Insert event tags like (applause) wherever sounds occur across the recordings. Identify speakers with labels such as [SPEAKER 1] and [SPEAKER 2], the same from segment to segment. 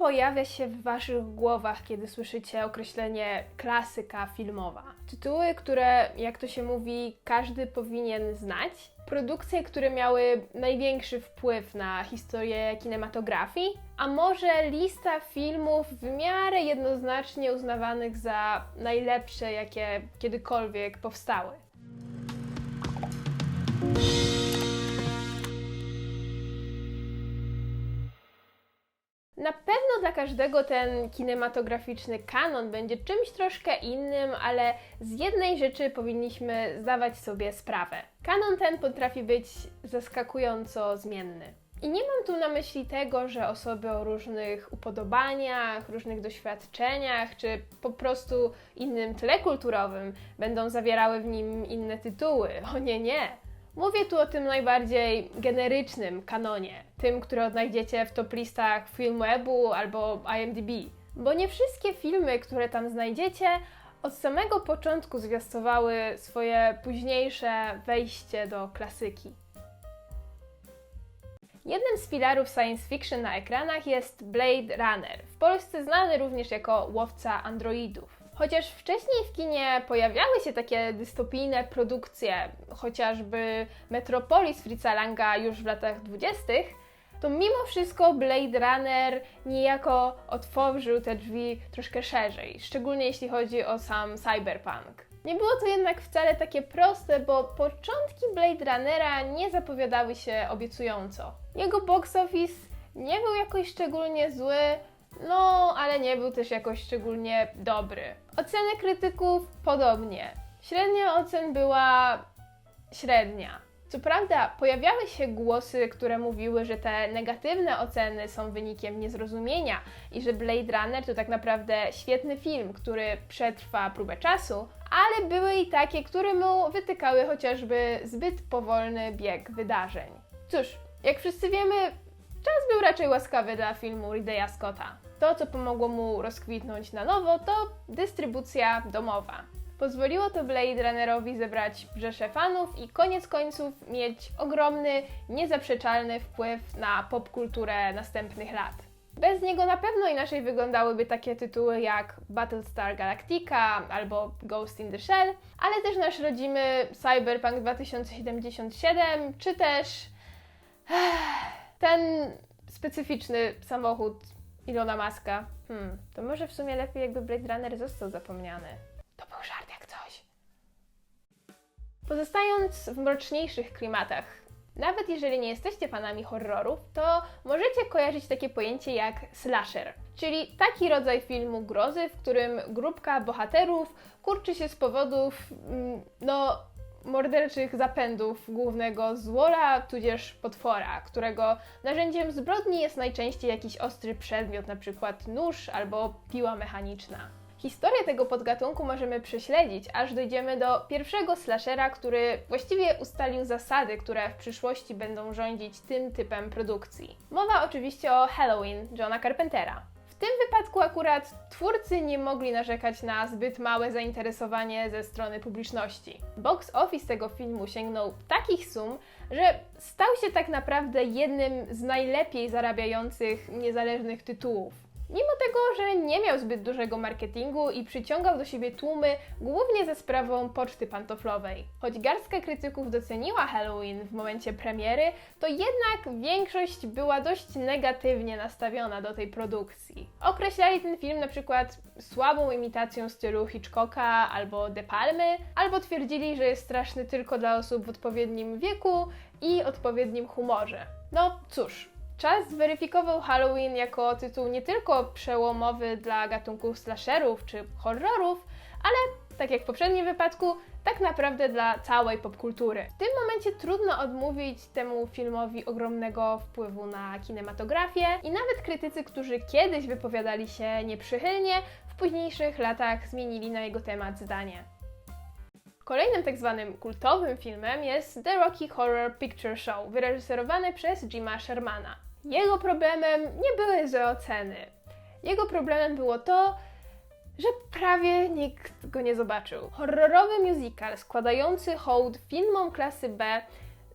[SPEAKER 1] pojawia się w Waszych głowach, kiedy słyszycie określenie klasyka filmowa? Tytuły, które, jak to się mówi, każdy powinien znać? Produkcje, które miały największy wpływ na historię kinematografii? A może lista filmów w miarę jednoznacznie uznawanych za najlepsze, jakie kiedykolwiek powstały? Dla każdego ten kinematograficzny kanon będzie czymś troszkę innym, ale z jednej rzeczy powinniśmy zdawać sobie sprawę. Kanon ten potrafi być zaskakująco zmienny. I nie mam tu na myśli tego, że osoby o różnych upodobaniach, różnych doświadczeniach, czy po prostu innym tle kulturowym będą zawierały w nim inne tytuły. O nie, nie. Mówię tu o tym najbardziej generycznym kanonie, tym, który odnajdziecie w top listach Filmwebu albo IMDb. Bo nie wszystkie filmy, które tam znajdziecie, od samego początku zwiastowały swoje późniejsze wejście do klasyki. Jednym z filarów science fiction na ekranach jest Blade Runner, w Polsce znany również jako łowca androidów. Chociaż wcześniej w kinie pojawiały się takie dystopijne produkcje, chociażby Metropolis Fritza Langa już w latach 20., to mimo wszystko Blade Runner niejako otworzył te drzwi troszkę szerzej, szczególnie jeśli chodzi o sam cyberpunk. Nie było to jednak wcale takie proste, bo początki Blade Runnera nie zapowiadały się obiecująco. Jego box office nie był jakoś szczególnie zły, no ale nie był też jakoś szczególnie dobry. Oceny krytyków podobnie. Średnia ocen była średnia. Co prawda, pojawiały się głosy, które mówiły, że te negatywne oceny są wynikiem niezrozumienia i że Blade Runner to tak naprawdę świetny film, który przetrwa próbę czasu, ale były i takie, które mu wytykały chociażby zbyt powolny bieg wydarzeń. Cóż, jak wszyscy wiemy, czas był raczej łaskawy dla filmu Ridleya Scotta. To, co pomogło mu rozkwitnąć na nowo, to dystrybucja domowa. Pozwoliło to Blade Runnerowi zebrać rzesze fanów i koniec końców mieć ogromny, niezaprzeczalny wpływ na popkulturę następnych lat. Bez niego na pewno inaczej wyglądały takie tytuły jak Battlestar Galactica albo Ghost in the Shell, ale też nasz rodzimy Cyberpunk 2077, czy też (sighs) ten specyficzny samochód Ilona Maska. Hmm, to może w sumie lepiej jakby Blade Runner został zapomniany. To był żart. Pozostając w mroczniejszych klimatach, nawet jeżeli nie jesteście fanami horrorów, to możecie kojarzyć takie pojęcie jak slasher, czyli taki rodzaj filmu grozy, w którym grupka bohaterów kurczy się z powodów, mm, no, morderczych zapędów głównego złola, tudzież potwora, którego narzędziem zbrodni jest najczęściej jakiś ostry przedmiot, np. nóż albo piła mechaniczna. Historię tego podgatunku możemy prześledzić, aż dojdziemy do pierwszego slashera, który właściwie ustalił zasady, które w przyszłości będą rządzić tym typem produkcji. Mowa oczywiście o Halloween Johna Carpentera. W tym wypadku akurat twórcy nie mogli narzekać na zbyt małe zainteresowanie ze strony publiczności. Box office tego filmu sięgnął takich sum, że stał się tak naprawdę jednym z najlepiej zarabiających niezależnych tytułów. Mimo tego, że nie miał zbyt dużego marketingu i przyciągał do siebie tłumy głównie ze sprawą poczty pantoflowej. Choć garstka krytyków doceniła Halloween w momencie premiery, to jednak większość była dość negatywnie nastawiona do tej produkcji. Określali ten film na przykład słabą imitacją stylu Hitchcocka albo De Palmy, albo twierdzili, że jest straszny tylko dla osób w odpowiednim wieku i odpowiednim humorze. No cóż, Czas zweryfikował Halloween jako tytuł nie tylko przełomowy dla gatunków slasherów czy horrorów, ale tak jak w poprzednim wypadku, tak naprawdę dla całej popkultury. W tym momencie trudno odmówić temu filmowi ogromnego wpływu na kinematografię i nawet krytycy, którzy kiedyś wypowiadali się nieprzychylnie, w późniejszych latach zmienili na jego temat zdanie. Kolejnym tak zwanym kultowym filmem jest The Rocky Horror Picture Show, wyreżyserowany przez Jima Shermana. Jego problemem nie były złe oceny. Jego problemem było to, że prawie nikt go nie zobaczył. Horrorowy musical składający hołd filmom klasy B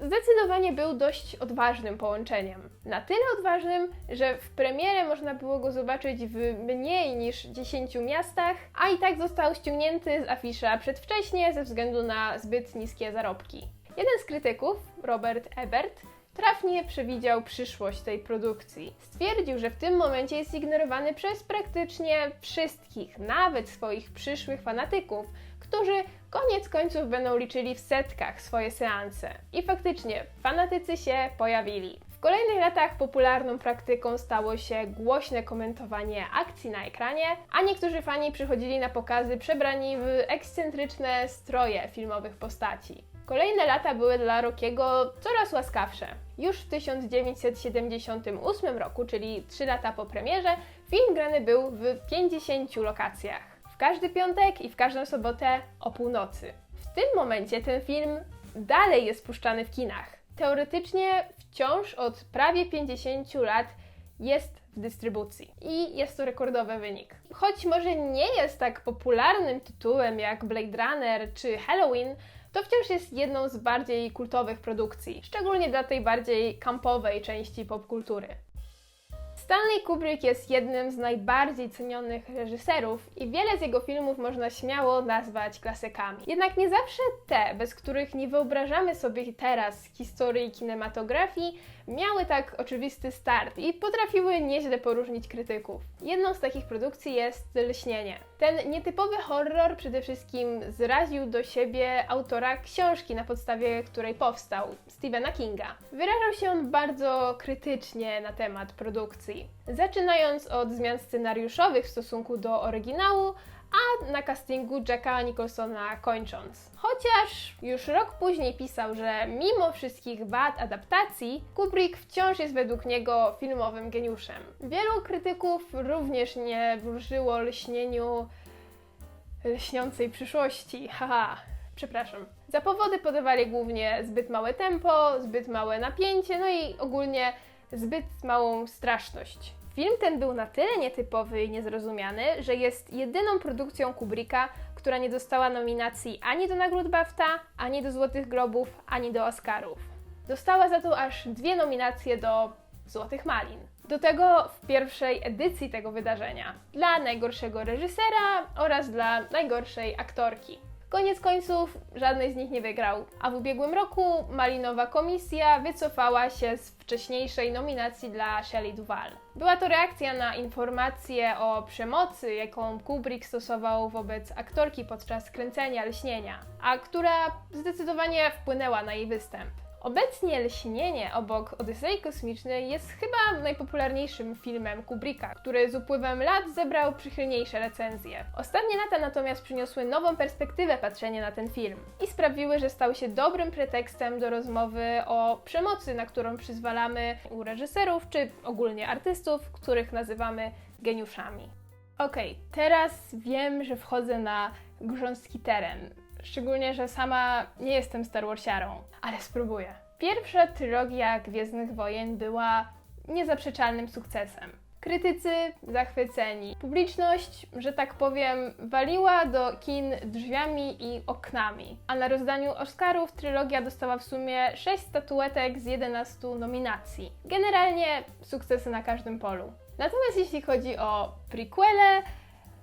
[SPEAKER 1] zdecydowanie był dość odważnym połączeniem. Na tyle odważnym, że w premierę można było go zobaczyć w mniej niż 10 miastach, a i tak został ściągnięty z afisza przedwcześnie ze względu na zbyt niskie zarobki. Jeden z krytyków, Robert Ebert, trafnie przewidział przyszłość tej produkcji. Stwierdził, że w tym momencie jest ignorowany przez praktycznie wszystkich, nawet swoich przyszłych fanatyków, którzy koniec końców będą liczyli w setkach swoje seanse. I faktycznie, fanatycy się pojawili. W kolejnych latach popularną praktyką stało się głośne komentowanie akcji na ekranie, a niektórzy fani przychodzili na pokazy przebrani w ekscentryczne stroje filmowych postaci. Kolejne lata były dla Rockiego coraz łaskawsze. Już w 1978 roku, czyli 3 lata po premierze, film grany był w 50 lokacjach. W każdy piątek i w każdą sobotę o północy. W tym momencie ten film dalej jest puszczany w kinach. Teoretycznie wciąż od prawie 50 lat jest w dystrybucji. I jest to rekordowy wynik. Choć może nie jest tak popularnym tytułem jak Blade Runner czy Halloween, to wciąż jest jedną z bardziej kultowych produkcji, szczególnie dla tej bardziej kampowej części popkultury. Stanley Kubrick jest jednym z najbardziej cenionych reżyserów i wiele z jego filmów można śmiało nazwać klasykami. Jednak nie zawsze te, bez których nie wyobrażamy sobie teraz historii kinematografii, miały tak oczywisty start i potrafiły nieźle poróżnić krytyków. Jedną z takich produkcji jest Lśnienie. Ten nietypowy horror przede wszystkim zraził do siebie autora książki, na podstawie której powstał, Stephena Kinga. Wyrażał się on bardzo krytycznie na temat produkcji, zaczynając od zmian scenariuszowych w stosunku do oryginału, a na castingu Jacka Nicholsona kończąc. Chociaż już rok później pisał, że mimo wszystkich wad adaptacji, Kubrick wciąż jest według niego filmowym geniuszem. Wielu krytyków również nie wróżyło lśnieniu lśniącej przyszłości. Haha, przepraszam. Za powody podawali głównie zbyt małe tempo, zbyt małe napięcie, no i ogólnie zbyt małą straszność. Film ten był na tyle nietypowy i niezrozumiany, że jest jedyną produkcją Kubricka, która nie dostała nominacji ani do nagród BAFTA, ani do Złotych Globów, ani do Oscarów. Dostała za to aż dwie nominacje do Złotych Malin. Do tego w pierwszej edycji tego wydarzenia dla najgorszego reżysera oraz dla najgorszej aktorki. Koniec końców żadnej z nich nie wygrał, a w ubiegłym roku Malinowa Komisja wycofała się z wcześniejszej nominacji dla Shelley Duvall. Była to reakcja na informacje o przemocy, jaką Kubrick stosował wobec aktorki podczas kręcenia Lśnienia, a która zdecydowanie wpłynęła na jej występ. Obecnie Lśnienie obok Odysei Kosmicznej jest chyba najpopularniejszym filmem Kubricka, który z upływem lat zebrał przychylniejsze recenzje. Ostatnie lata natomiast przyniosły nową perspektywę patrzenia na ten film i sprawiły, że stał się dobrym pretekstem do rozmowy o przemocy, na którą przyzwalamy u reżyserów czy ogólnie artystów, których nazywamy geniuszami. Okej, teraz wiem, że wchodzę na grząski teren. Szczególnie, że sama nie jestem Star Warsiarą, ale spróbuję. Pierwsza trylogia Gwiezdnych Wojen była niezaprzeczalnym sukcesem. Krytycy zachwyceni. Publiczność, że tak powiem, waliła do kin drzwiami i oknami. A na rozdaniu Oscarów trylogia dostała w sumie 6 statuetek z 11 nominacji. Generalnie sukcesy na każdym polu. Natomiast jeśli chodzi o prequele,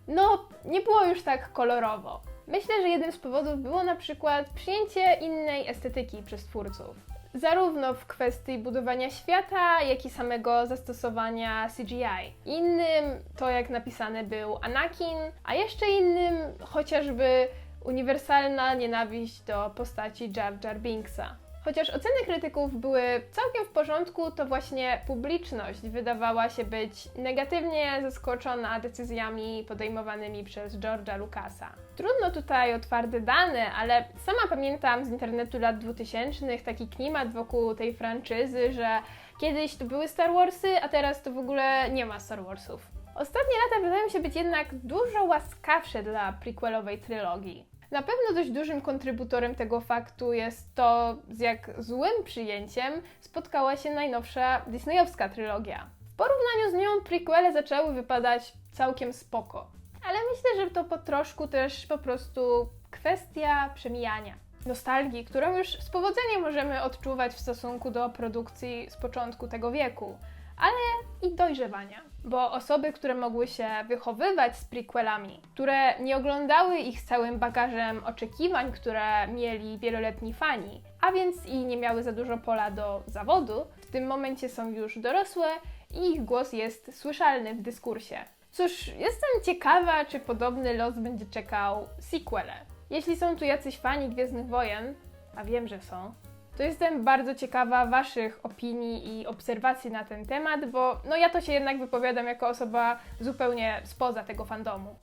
[SPEAKER 1] no nie było już tak kolorowo. Myślę, że jednym z powodów było na przykład przyjęcie innej estetyki przez twórców. Zarówno w kwestii budowania świata, jak i samego zastosowania CGI. Innym to jak napisany był Anakin, a jeszcze innym chociażby uniwersalna nienawiść do postaci Jar Jar Binksa. Chociaż oceny krytyków były całkiem w porządku, to właśnie publiczność wydawała się być negatywnie zaskoczona decyzjami podejmowanymi przez George'a Lucasa. Trudno tutaj o twarde dane, ale sama pamiętam z internetu lat 2000 taki klimat wokół tej franczyzy, że kiedyś to były Star Warsy, a teraz to w ogóle nie ma Star Warsów. Ostatnie lata wydają się być jednak dużo łaskawsze dla prequelowej trylogii. Na pewno dość dużym kontrybutorem tego faktu jest to, z jak złym przyjęciem spotkała się najnowsza disneyowska trylogia. W porównaniu z nią prequele zaczęły wypadać całkiem spoko. Ale myślę, że to po troszku też po prostu kwestia przemijania. nostalgii, którą już z powodzeniem możemy odczuwać w stosunku do produkcji z początku tego wieku, ale i dojrzewania. Bo osoby, które mogły się wychowywać z prequelami, które nie oglądały ich z całym bagażem oczekiwań, które mieli wieloletni fani, a więc i nie miały za dużo pola do zawodu, w tym momencie są już dorosłe i ich głos jest słyszalny w dyskursie. Cóż, jestem ciekawa, czy podobny los będzie czekał sequele. Jeśli są tu jacyś fani Gwiezdnych Wojen, a wiem, że są, to jestem bardzo ciekawa Waszych opinii i obserwacji na ten temat, bo no ja to się jednak wypowiadam jako osoba zupełnie spoza tego fandomu.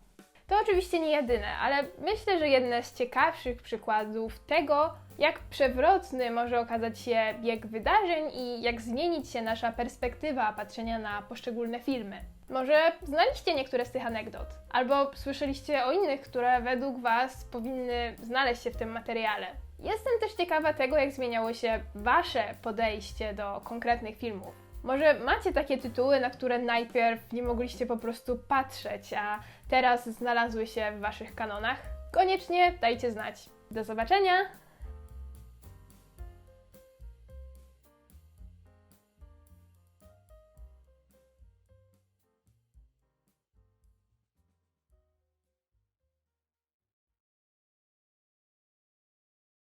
[SPEAKER 1] To oczywiście nie jedyne, ale myślę, że jedne z ciekawszych przykładów tego, jak przewrotny może okazać się bieg wydarzeń i jak zmienić się nasza perspektywa patrzenia na poszczególne filmy. Może znaliście niektóre z tych anegdot, albo słyszeliście o innych, które według Was powinny znaleźć się w tym materiale. Jestem też ciekawa tego, jak zmieniało się Wasze podejście do konkretnych filmów. Może macie takie tytuły, na które najpierw nie mogliście po prostu patrzeć, a teraz znalazły się w Waszych kanonach? Koniecznie dajcie znać. Do zobaczenia!